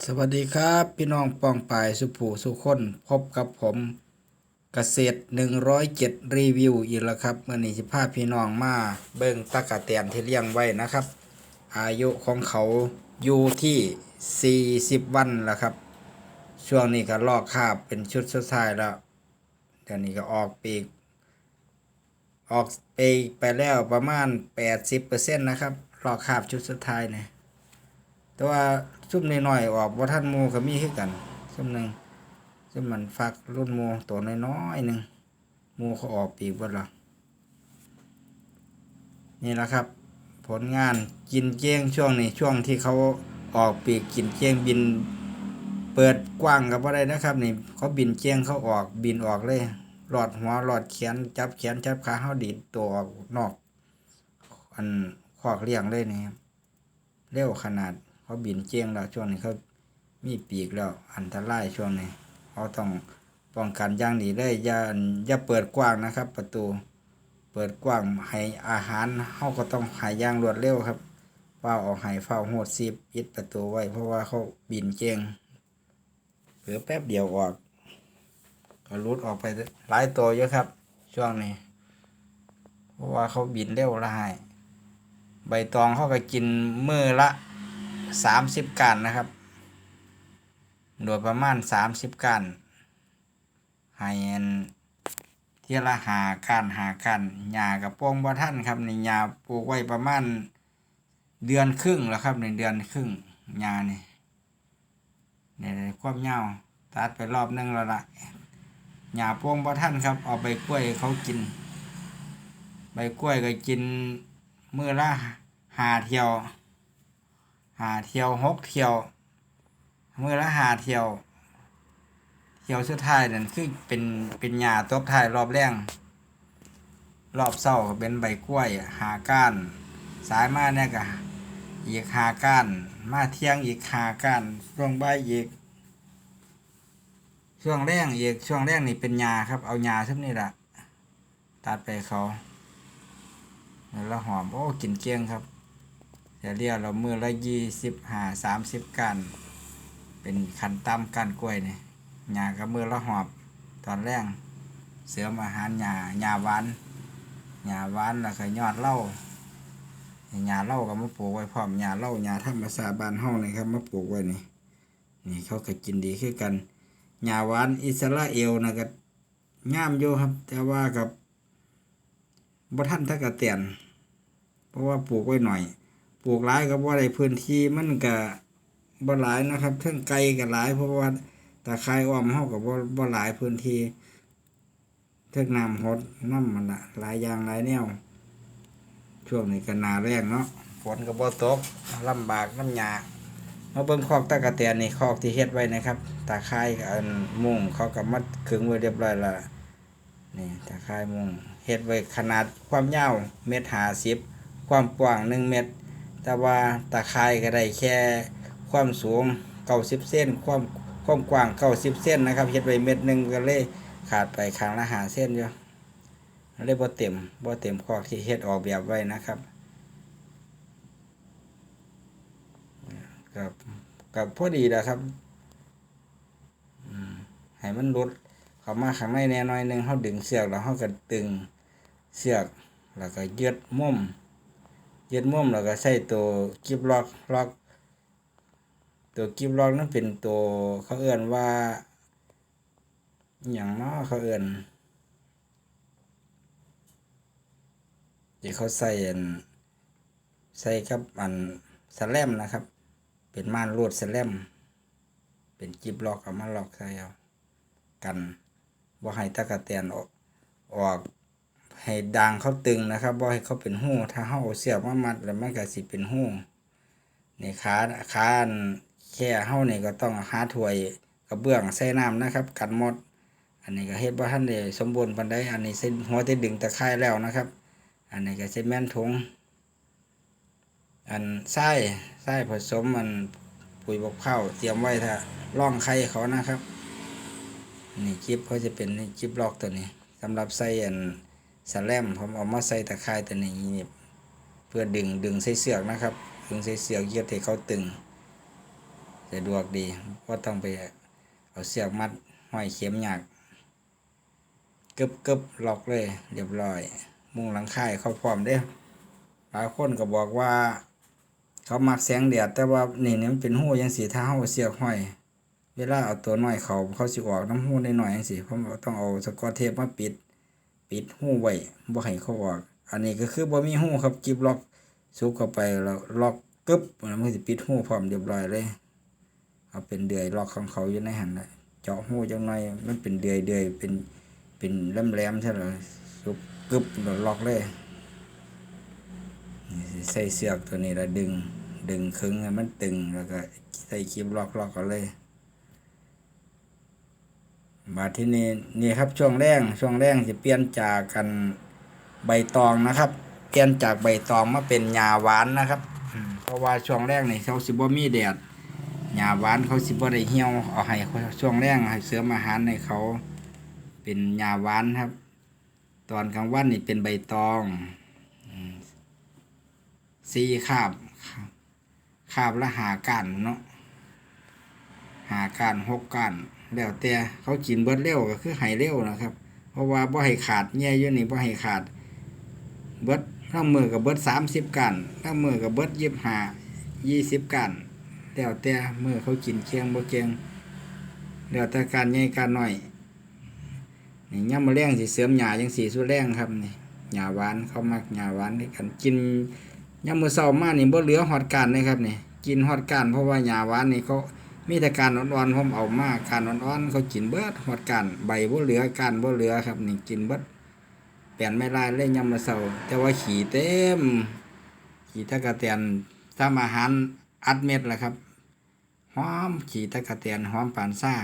สวัสดีครับ พี่น้องปองปายสุผูสุคนพบกับผมเกษตร 107 รีวิวอีกแล้วครับเมื่อนี้สิพาพี่น้องมาเบิ่งตะกะแตนที่เลี้ยงไว้นะครับ อายุของเขาอยู่ที่ 40 วันแล้วครับ ช่วงนี้ก็ลอกคาบเป็นชุดสุดท้ายแล้วเดี๋ยวนี้ก็ออกปีก ออกปีกไปแล้วประมาณ 80%นะครับลอกคาบชุดสุดท้ายเนี่ย แต่ว่าซุ่มน้อยๆออกว่าท่านหมูก็มีคือกัน ซุ่มหนึ่งซุ่มมันฟักรุ่นหมูตัวน้อยๆหนึ่งหมูเขาออกปีกบิดละนี่แหละครับ ผลงานกินเจ้งช่วงนี้ช่วงที่เขาออกปีกกินเจ้งบิน เปิดกว้างกับอะไรนะครับนี่เขาบินเจ้งเขาออกบินออกเลยหลอดหัวหลอดแขนจับแขนจับขาเขาดีดตัวออกนอก อันคอกเลี้ยงเลยนี่เร็วขนาด เขาบินเจียงแล้วช่วงนี้เขามีปีกแล้วอันตรายช่วงนี้เขาต้องป้องกันอย่างดีเลยอย่าอย่าเปิดกว้างนะครับ ประตู เปิดกว้างให้อาหารเขาก็ต้องหายย่างรวดเร็วครับเฝ้าออกหายเฝ้าโหดซีบปิดประตูไว้ เพราะว่าเขาบินเจียงเผือแป๊บเดียวออกก็รุดออกไปหลายตัวเยอะครับ ช่วงนี้ เพราะว่าเขาบินเร็วละหายใบตองเขาก็กินมือละ สามสิบกันนะครับ โดยประมาณสามสิบกันให้อันเที่ยละหากันหากันหญ้ากับโป้งบ่ท่านครับในหญ้าปลูกไว้ประมาณเดือนครึ่งแล้วครับในเดือนครึ่งหญ้านี่เนี่ยความยาตัดไปรอบนึงแล้วละหญ้าโป้งบ่ท่านครับเอาใบกล้วยเขากิน ใบกล้วยก็กินมือละหาเที่ยว หาเที่ยวหกเที่ยวเมื่อละหาเที่ยว เที่ยวสุดท้ายนั่นคือเป็นเป็นหญ้าตบท้ายรอบแรงรอบเศร้าก็เป็นใบกล้วยหาก้าน สายมาเนี่ยก็อีกหาก้าน มาเที่ยงอีกหาก้านช่วงใบอีกช่วงแรงอีกช่วงแรงนี่เป็นหญ้าครับ เอาหญ้าทึบนี่แหละตัดไปเขา แล้วหอม โอ้กินเกลี้ยงครับ จะเรียกเรามือละยี่สิบห้าสามสิบกัน เป็นขันต่ำกันกล้วยเนี่ยหญ้ากับมือละหอบ ตอนแรกเสือมอาหารหญ้าหญ้าหวานหญ้าหวานแล้วก็ยอดเล้าหญ้าเล้าก็มาปลูกไว้พร้อมหญ้าเล้าหญ้าธรรมชาติบ้านเฮานี่ครับมาปลูกไว้นี่นี่เขาก็กินดีคือกันหญ้าหวานอิสราเอลนะก็งามอยู่ครับ แต่ว่ากับบ่ทันทักกะเตียนเพราะว่าปลูกไว้หน่อย ปลูกหลายก็บ่ได้พื้นที่มันก็บ่หลายนะครับเทิงไกลก็หลาย เพราะว่าตาคายอ้อมเฮาก็บ่บ่หลายพื้นที่เทิงน้ำฮดน้ำมันละหลายอย่างหลายแนว ช่วงนี้ก็หนาแรงเนาะฝนก็บ่ตกลำบากน้ำยากมาเบิ่งคอกตะกะแตนนี่คอกที่เฮ็ดไว้นะครับตาคายอันมุงเขาก็มัดขึงไว้เรียบร้อยแล้วนี่ตาคายมุงเฮ็ดไว้ขนาดความยาวเมตร50ความกว้าง1เมตร แต่ว่าตาข่ายก็ได้แค่ความสูงเก้าสิบเส้นความความกว้างเก้าสิบเส้นนะครับเฮ็ดไว้เม็ดหนึ่งก็เลยขาดไปข้งละหาเส้นอยู่เลยบ่เต็มบ่เต็มคอกที่เฮ็ดออกแบบไว้นะครับกับกับพอดีแหละครับให้มันลดเข้ามาข้างในแน่น้อยหนึ่งเขาดึงเสือกแล้วเขาก็ตึงเสือกแล้วก็ยึดมุม ยึดมุมแล้วก็ใช้ตัวกิบล็อกล็อก ตัวกิบล็อกนั้นเป็นตัวเขาเอื่นว่าอย่างนาะเขาเอื่นที่เขาใส่ใส่กับอันสแลมนะครับ เป็นม่านรูดสแลมเป็นกิบล็อกเอามาล็อกใส่เอากันว่าให้ตะกะแตนออกออก ให้ดางเขาตึงนะครับบ่ให้เขาเป็นหู้ถ้าเฮาเอาเสียบมามัดแล้วมันก็สิเป็นหู้นี่ขาขาแค่เฮานี่ก็ต้องหาถ้วยกระเบื้องใส่น้ำนะครับ กันหมด อันนี้ก็เฮ็ดบ่ทันได้สมบูรณ์ปานใดอันนี้เส้นหัวที่ดึงตะไคร้แล้วนะครับ อันนี้ก็สิแม่นถุงอันไส้ไส้ผสมมันปุ๋ยบกเข้าเตรียมไว้ถ้าล่องไข่เขานะครับ นี่จิบเขาจะเป็นนี่จิบล็อกตัวนี้สำหรับใส่อัน สแลมผมเอามาใส่ตะไคร้ตัวนี้นี่เพื่อดึงดึงใส่เสือกนะครับ ดึงใส่เสือกเยียดให้เขาตึงสะดวกดีก็ต้องไปเอาเสียกมัดห้อยเข็มหยักกึบกึบล็อกเลย เรียบร้อย มุงหลังค่ายเขาพร้อมเด้บางคนก็บอกว่า เขามักแสงแดดแต่ว่านี่เนี่ยมันเป็นหูยังสีเท้าเสียกห้อย เวลาเอาตัวน้อยเขาเขาสิออกน้ำหูได้หน่อยจังสิเพราะต้องเอาสกอตเทปมาปิด ปิดหูไว้บ่ให้เขาออก อันนี้ก็คือบ่มีหูครับกิบล็อกซุกเข้าไปแล้วล็อกกึบมันก็สิปิดหูพร้อมเรียบร้อยเลยเอาเป็นเดือยล็อกของเขาอยู่ในหันน่ะเจาะหูจังหน่อยมันเป็นเดือยเดือยเป็นเป็นแหลมๆใช่หรอซุกกึบแล้วล็อกเลยใส่เสือกตัวนี้แล้วดึงดึงคึงให้มันตึงแล้วก็ใส่คลิปล็อกล็อกกันเลย มาที่นี่นี่ครับช่วงแรกช่วงแรกจะเปลี่ยนจากกันใบตองนะครับ เปลี่ยนจากใบตองมาเป็นหญ้าหวานนะครับเพราะว่าช่วงแรกนี่เขาสิบ่มีแดดหญ้าหวานเขาสิบ่ได้เหี่ยวเอาให้ช่วงแรกให้เสริมอาหารให้เขาเป็นหญ้าหวานครับ ตอนกลางวันนี่เป็นใบตองสี่คาบคาบละหาก้านเนาะหาการหกการ แล้วแต่เขากินเบิดเร็วก็คือให้เร็วนะครับ เพราะว่าบ่ให้ขาดแย่อยู่นี่บ่ให้ขาด เบิดทั้งมือกับเบิดสามสิบกันทั้งมือกับเบิดยี่สิบห้ายี่สิบกันแล้วแต่มือเขากินเคียงบ่เคียงแล้วแต่การใหญ่การหน้อยนี่ย่ำมาแรงสิเสริมหญ้าจังสีสู้แรงครับนี่หญ้าหวานเขามักหญ้าหวานนี่กันกินย่ำมือเศร้ามากนี่บ่เหลือฮอดการเลยครับนี่กินฮอดการเพราะว่าหญ้าหวานนี่เขา มีแต่การอ่อนๆผมเอามาการอ่อนๆเขากินเบิดหอดการใบบ่เหลือการบ่เหลือครับ นี่กินเบิดเปลี่ยนไม่ลายเล่นยำมาเศร้าแต่ว่าขี่เต็ม ขี่ตะกะเตียนทำอาหารอัดเม็ดแหละครับหอมขี่ตะกะเตียนหอมปานซ่า